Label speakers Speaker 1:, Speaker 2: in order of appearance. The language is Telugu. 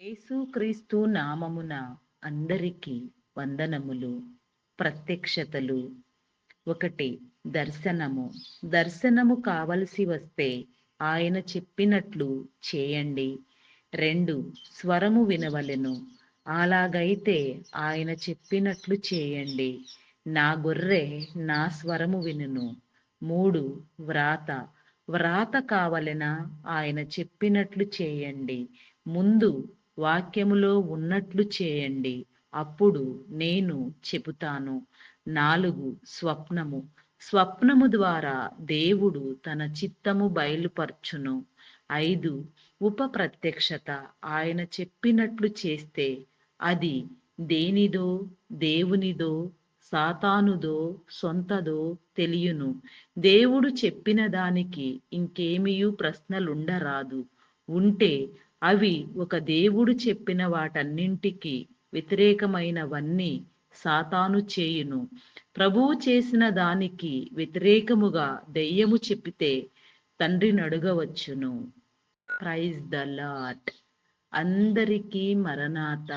Speaker 1: యేసుక్రీస్తు నామమున అందరికీ వందనములు ప్రత్యక్షతలు. ఒకటి దర్శనము. దర్శనము కావలసి వస్తే ఆయన చెప్పినట్లు చేయండి. రెండు స్వరము వినవలెను. అలాగైతే ఆయన చెప్పినట్లు చేయండి. నా గొర్రె నా స్వరము వినును. మూడు వ్రాత. వ్రాత కావలెనా ఆయన చెప్పినట్లు చేయండి. ముందు వాక్యములో ఉన్నట్లు చేయండి. అప్పుడు నేను చెబుతాను. నాలుగు స్వప్నము. స్వప్నము ద్వారా దేవుడు తన చిత్తము బయలుపరచును. ఐదు ఉప ప్రత్యక్షత ఆయన చెప్పినట్లు చేస్తే అది దేనిదో దేవునిదో సాతానుదో సొంతదో తెలియను. దేవుడు చెప్పిన దానికి ఇంకేమీ ప్రశ్నలుండరాదు. ఉంటే అవి ఒక దేవుడు చెప్పిన వాటన్నింటికి వ్యతిరేకమైనవన్నీ సాతాను చేయును. ప్రభువు చేసిన దానికి వ్యతిరేకముగా దెయ్యము చెప్పితే తండ్రి నడుగవచ్చును. ప్రైజ్ ద లాట్ అందరికీ మరణాత.